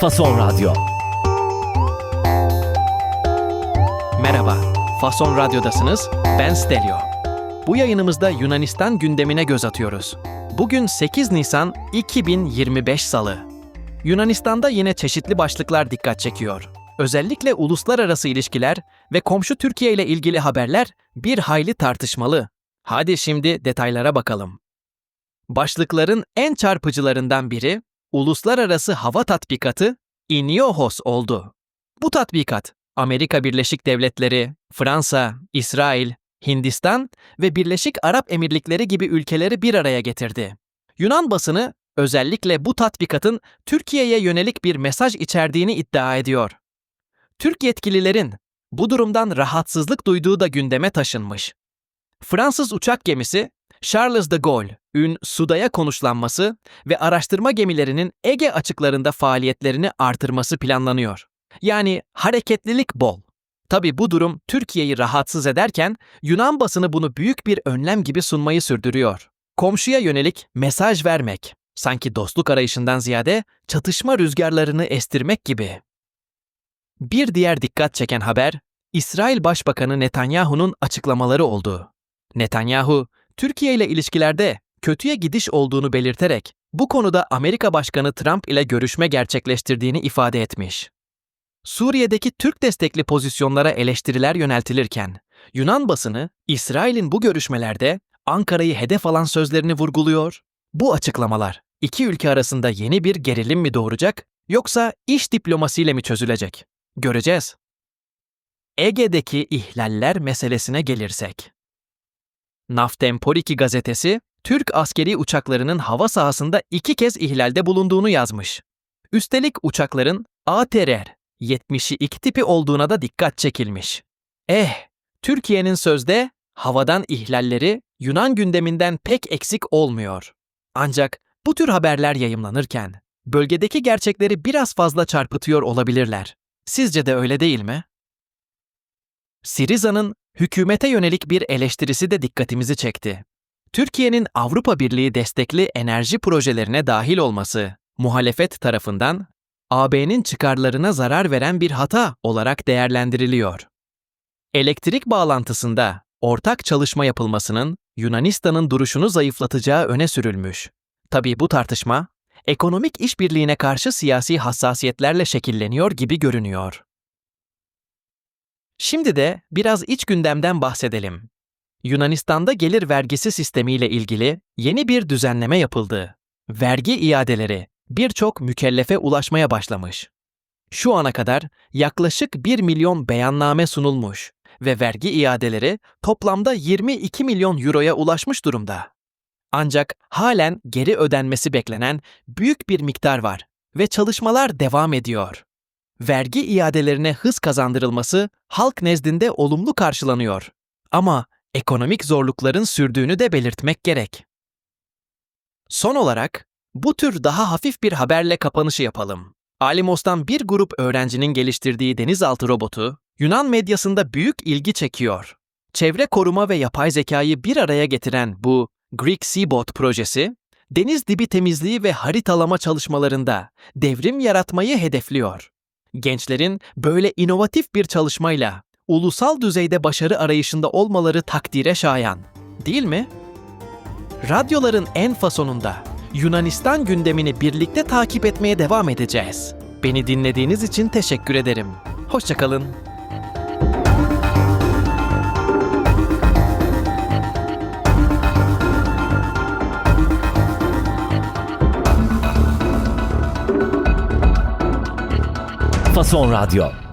Fason Radyo. Merhaba, Fason Radyo'dasınız. Ben Stelio. Bu yayınımızda Yunanistan gündemine göz atıyoruz. Bugün 8 Nisan 2025 Salı. Yunanistan'da yine çeşitli başlıklar dikkat çekiyor. Özellikle uluslararası ilişkiler ve komşu Türkiye ile ilgili haberler bir hayli tartışmalı. Hadi şimdi detaylara bakalım. Başlıkların en çarpıcılarından biri uluslararası hava tatbikatı INIOHOS oldu. Bu tatbikat Amerika Birleşik Devletleri, Fransa, İsrail, Hindistan ve Birleşik Arap Emirlikleri gibi ülkeleri bir araya getirdi. Yunan basını özellikle bu tatbikatın Türkiye'ye yönelik bir mesaj içerdiğini iddia ediyor. Türk yetkililerin bu durumdan rahatsızlık duyduğu da gündeme taşınmış. Fransız uçak gemisi Charles de Gaulle, ün Suda'ya konuşlanması ve araştırma gemilerinin Ege açıklarında faaliyetlerini artırması planlanıyor. Yani hareketlilik bol. Tabi bu durum Türkiye'yi rahatsız ederken Yunan basını bunu büyük bir önlem gibi sunmayı sürdürüyor. Komşuya yönelik mesaj vermek, sanki dostluk arayışından ziyade çatışma rüzgarlarını estirmek gibi. Bir diğer dikkat çeken haber, İsrail Başbakanı Netanyahu'nun açıklamaları oldu. Netanyahu, Türkiye ile ilişkilerde kötüye gidiş olduğunu belirterek bu konuda Amerika Başkanı Trump ile görüşme gerçekleştirdiğini ifade etmiş. Suriye'deki Türk destekli pozisyonlara eleştiriler yöneltilirken, Yunan basını İsrail'in bu görüşmelerde Ankara'yı hedef alan sözlerini vurguluyor. Bu açıklamalar iki ülke arasında yeni bir gerilim mi doğuracak yoksa iş diplomasiyle mi çözülecek? Göreceğiz. Ege'deki ihlaller meselesine gelirsek. Naftemporiki gazetesi, Türk askeri uçaklarının hava sahasında iki kez ihlalde bulunduğunu yazmış. Üstelik uçakların ATR 72 tipi olduğuna da dikkat çekilmiş. Eh, Türkiye'nin sözde havadan ihlalleri Yunan gündeminden pek eksik olmuyor. Ancak bu tür haberler yayımlanırken bölgedeki gerçekleri biraz fazla çarpıtıyor olabilirler. Sizce de öyle değil mi? Siriza'nın hükümete yönelik bir eleştirisi de dikkatimizi çekti. Türkiye'nin Avrupa Birliği destekli enerji projelerine dahil olması muhalefet tarafından AB'nin çıkarlarına zarar veren bir hata olarak değerlendiriliyor. Elektrik bağlantısında ortak çalışma yapılmasının Yunanistan'ın duruşunu zayıflatacağı öne sürülmüş. Tabii bu tartışma ekonomik işbirliğine karşı siyasi hassasiyetlerle şekilleniyor gibi görünüyor. Şimdi de biraz iç gündemden bahsedelim. Yunanistan'da gelir vergisi sistemiyle ilgili yeni bir düzenleme yapıldı. Vergi iadeleri birçok mükellefe ulaşmaya başlamış. Şu ana kadar yaklaşık 1 milyon beyanname sunulmuş ve vergi iadeleri toplamda 22 milyon euroya ulaşmış durumda. Ancak halen geri ödenmesi beklenen büyük bir miktar var ve çalışmalar devam ediyor. Vergi iadelerine hız kazandırılması halk nezdinde olumlu karşılanıyor. Ama ekonomik zorlukların sürdüğünü de belirtmek gerek. Son olarak bu tür daha hafif bir haberle kapanışı yapalım. Alimos'tan bir grup öğrencinin geliştirdiği denizaltı robotu Yunan medyasında büyük ilgi çekiyor. Çevre koruma ve yapay zekayı bir araya getiren bu Greek Seabot projesi, deniz dibi temizliği ve haritalama çalışmalarında devrim yaratmayı hedefliyor. Gençlerin böyle inovatif bir çalışmayla ulusal düzeyde başarı arayışında olmaları takdire şayan, değil mi? Radyoların en fasonunda Yunanistan gündemini birlikte takip etmeye devam edeceğiz. Beni dinlediğiniz için teşekkür ederim. Hoşçakalın. Fason Radyo.